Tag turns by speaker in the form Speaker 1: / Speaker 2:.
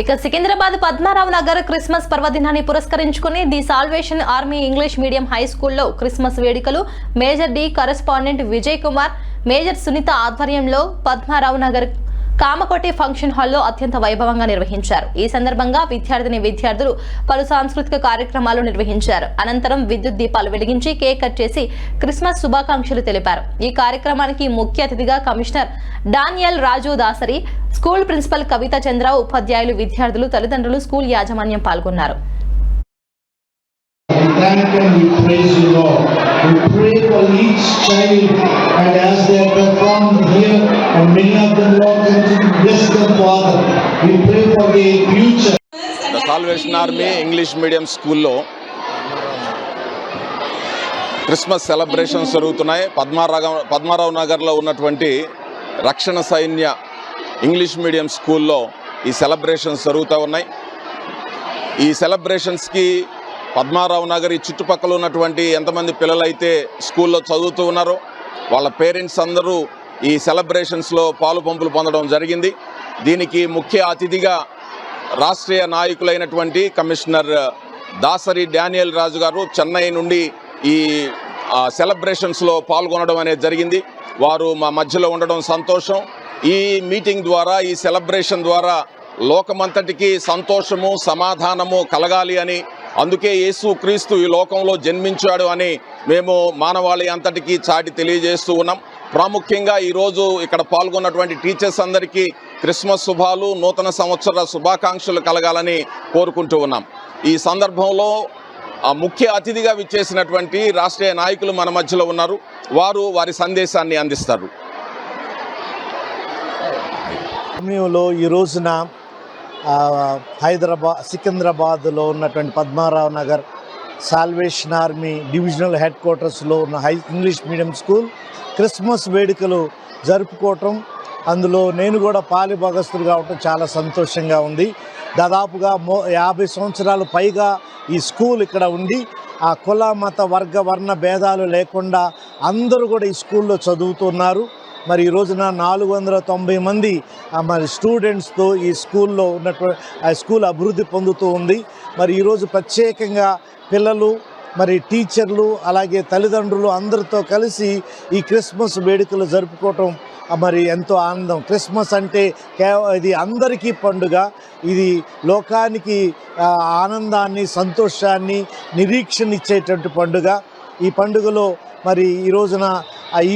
Speaker 1: ఇక సికింద్రాబాద్ పద్మారావు నగర్ క్రిస్మస్ పర్వదినాన్ని పురస్కరించుకుని the Salvation Army English medium high స్కూల్లో క్రిస్మస్ వేడుకలు. Major D correspondent Vijay Kumar major Sunitha ఆధ్వర్యంలో పద్మారావు నగర్ కామకోటి ఫంక్షన్ హాల్లో అత్యంత వైభవంగా నిర్వహించారు. ఈ సందర్భంగా విద్యార్థిని విద్యార్థులు పలు సాంస్కృతిక కార్యక్రమాలు నిర్వహించారు. అనంతరం విద్యుత్ దీపాలు వెలిగించి కేక్ కట్ చేసి క్రిస్మస్ శుభాకాంక్షలు తెలిపారు. ఈ కార్యక్రమానికి ముఖ్య అతిథిగా commissioner Daniel Raju Dasari school principal Kavitha Chandra ఉపాధ్యాయులు విద్యార్థులు తల్లిదండ్రులు స్కూల్ యాజమాన్యం పాల్గొన్నారు.
Speaker 2: సాల్వేషన్ ఆర్మీ ఇంగ్లీష్ మీడియం స్కూల్లో క్రిస్మస్ సెలబ్రేషన్స్ జరుగుతున్నాయి. పద్మారావు పద్మారావు నగర్లో ఉన్నటువంటి రక్షణ సైన్య ఇంగ్లీష్ మీడియం స్కూల్లో ఈ సెలబ్రేషన్స్ జరుగుతూ ఉన్నాయి. ఈ సెలబ్రేషన్స్కి పద్మారావు నగర్ ఈ చుట్టుపక్కల ఉన్నటువంటి ఎంతమంది పిల్లలైతే స్కూల్లో చదువుతూ ఉన్నారో వాళ్ళ పేరెంట్స్ అందరూ ఈ సెలబ్రేషన్స్లో పాలు పంపులు పొందడం జరిగింది. దీనికి ముఖ్య అతిథిగా రాష్ట్రీయ నాయకులైనటువంటి కమిషనర్ దాసరి డానియల్ రాజు గారు చెన్నై నుండి ఈ సెలబ్రేషన్స్లో పాల్గొనడం అనేది జరిగింది. వారు మా మధ్యలో ఉండడం సంతోషం. ఈ మీటింగ్ ద్వారా ఈ సెలబ్రేషన్ ద్వారా లోకమంతటికి సంతోషము సమాధానము కలగాలి అని అందుకే యేసు క్రీస్తు ఈ లోకంలో జన్మించాడు అని మేము మానవాళి అంతటికీ చాటి తెలియజేస్తూ ఉన్నాం. ప్రాముఖ్యంగా ఈరోజు ఇక్కడ పాల్గొన్నటువంటి టీచర్స్ అందరికీ క్రిస్మస్ శుభాలు నూతన సంవత్సర శుభాకాంక్షలు కలగాలని కోరుకుంటూ ఉన్నాం. ఈ సందర్భంలో ముఖ్య అతిథిగా విచ్చేసినటువంటి రాష్ట్రీయ నాయకులు మన మధ్యలో ఉన్నారు. వారు వారి సందేశాన్ని అందిస్తారు.
Speaker 3: సమయంలో ఈ రోజున హైదరాబాద్ సికింద్రాబాద్లో ఉన్నటువంటి Padmarao Nagar Salvation Army divisional head క్వార్టర్స్లో ఉన్న high English medium school Christmas వేడుకలు జరుపుకోవటం. అందులో నేను కూడా పాలిభాగస్తులు కావటం చాలా సంతోషంగా ఉంది. దాదాపుగా మో యాభై సంవత్సరాలు పైగా ఈ స్కూల్ ఇక్కడ ఉండి ఆ కుల మత వర్గ వర్ణ భేదాలు లేకుండా అందరూ కూడా ఈ స్కూల్లో చదువుతున్నారు. మరి ఈ రోజున నాలుగు వందల తొంభై మంది ఆ, మరి స్టూడెంట్స్తో ఈ స్కూల్లో ఉన్నటువంటి ఆ స్కూల్ అభివృద్ధి పొందుతూ ఉంది. మరి ఈరోజు ప్రత్యేకంగా పిల్లలు మరి టీచర్లు అలాగే తల్లిదండ్రులు అందరితో కలిసి ఈ క్రిస్మస్ వేడుకలు జరుపుకోవటం మరి ఎంతో ఆనందం. క్రిస్మస్ అంటే కేవ ఇది అందరికీ పండుగ. ఇది లోకానికి ఆనందాన్ని సంతోషాన్ని నిరీక్షణ ఇచ్చేటువంటి పండుగ. ఈ పండుగలో మరి ఈ రోజున ఈ